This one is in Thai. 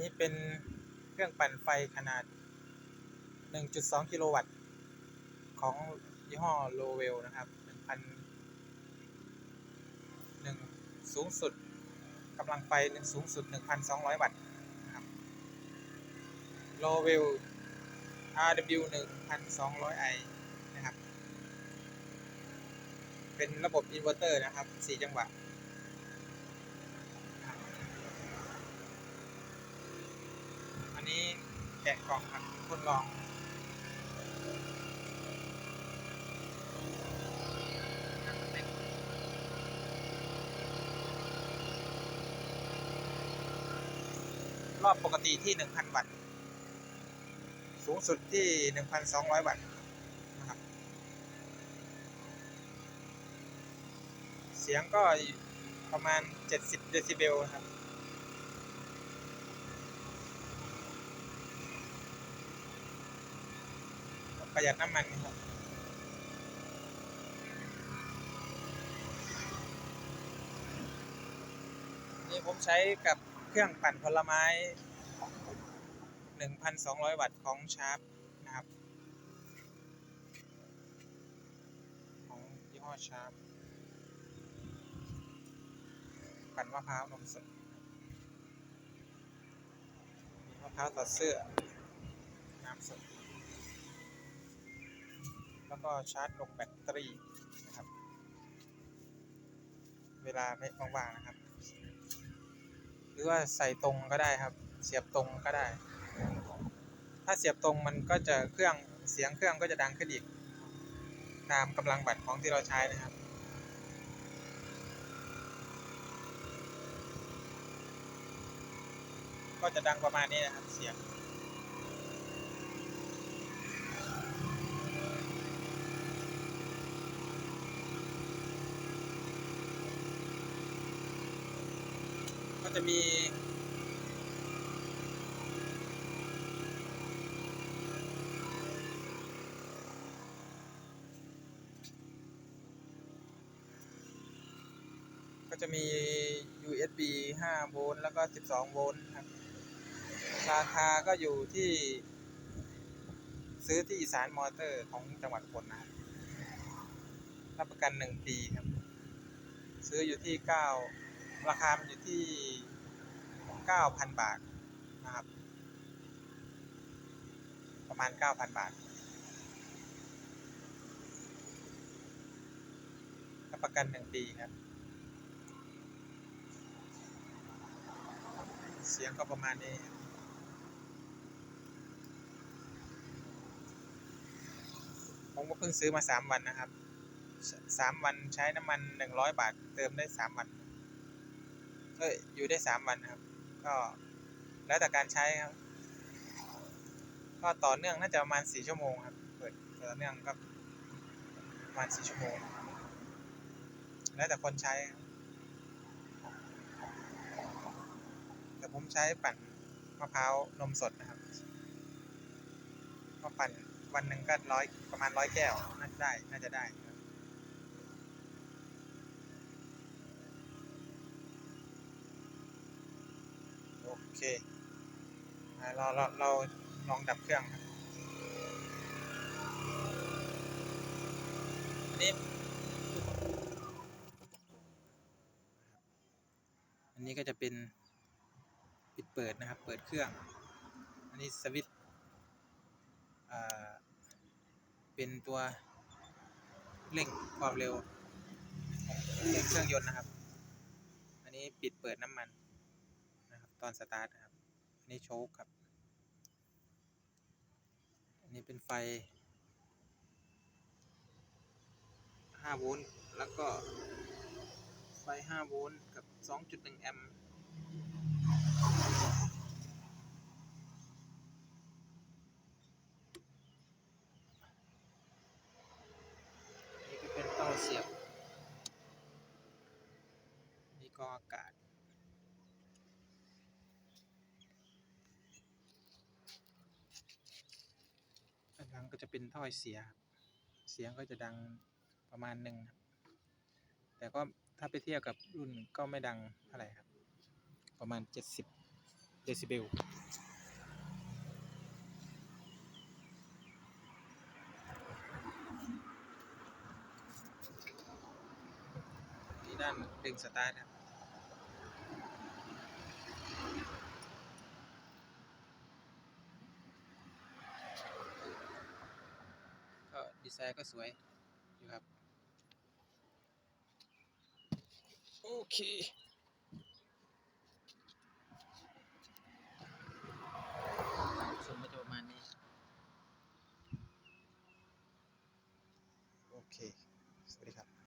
นี้เป็นเครื่องปั่นไฟขนาด 1.2 กิโลวัตต์ ของยี่ห้อโลเวลนะครับ1,000 1สูงสุดกำลังไฟหนึ่งสูงสุด 1,200 วัตต์นะครับโลเวล RW 1,200i นะครับ เป็นระบบอินเวอร์เตอร์นะครับ 4 จังหวะ นี้แกะกล่องครับทดลองรอบปกติที่ 1,000 วัตต์ สูงสุดที่ 1,200 วัตต์นะครับ เสียงก็ประมาณ 70 เดซิเบลครับ ประหยัดน้ำมันครับนี่ผมใช้กับเครื่องปั่นผลไม้ 1,200 วัตต์ของชาร์ปนะครับ ของยี่ห้อชาร์ปปั่นมะพร้าวนมสดมีมะพร้าวตัดเสื้อ แล้วก็ชาร์จลงแบตเตอรี่นะครับ เวลาไม่ว่างๆนะครับ หรือว่าใส่ตรงก็ได้ครับ เสียบตรงก็ได้ ถ้าเสียบตรงมันก็จะเครื่องเสียงเครื่องก็จะดังขึ้นอีก ตามกำลังแบตของที่เราใช้นะครับก็จะดังประมาณนี้นะครับเสียง ก็จะมี ก็จะมี USB 5 โวลต์แล้วก็ 12 โวลต์ครับ ราคาก็อยู่ที่ ซื้อที่อีสานมอเตอร์ของจังหวัดอุบลนะรับประกัน 1 ปีครับ ซื้ออยู่ที่ 9 ราคามันอยู่ที่9,000บาทนะครับ ประมาณ9,000บาทรับประกัน1ปีครับ เสียงก็ประมาณนี้ผมก็เพิ่งซื้อมา3วันนะครับ3วันใช้น้ำมัน100บาท เติมได้3วัน เอ้ยอยู่ได้3วันนะครับ ก็แล้วแต่การใช้ครับ ก็ต่อเนื่องน่าจะประมาณ4ชั่วโมงครับ เปิดต่อเนื่องก็ประมาณ4ชั่วโมง แล้วแต่คนใช้ครับแต่ผมใช้ปั่นมะพร้าวนมสดนะครับก็ปั่นวันหนึ่งก็ร้อยประมาณร้อยแก้วน่าจะได้ น่าจะได้ครับโอ เคเราเราเราลองดับเครื่องครับอันนี้ อันนี้ก็จะเป็นปิดเปิดนะครับ เปิดเครื่อง อันนี้สวิตช์เป็นตัวเร่งความเร็วของเครื่องยนต์นะครับ อันนี้ปิดเปิดน้ำมัน ตอนสตาร์ทครับ อันนี้โชคครับ อันนี้เป็นไฟ 5 โวลต์ แล้วก็ไฟ 5 โวลต์ กับ 2.1 แอมป์นี่ก็เป็นเต้าเสียบ นี่ก็อากาศ จะเป็นถ้อยเสียคเสียงก็จะดังประมาณหนึ่งแต่ก็ถ้าไปเทียบกับรุ่นก็ไม่ดังเท่าไหร่ครับ ประมาณ 70 เดซิเบลที่ด้านดึงสตาร์ทครับ ดีไซน์ก็สวยอยู่ครับ โอเค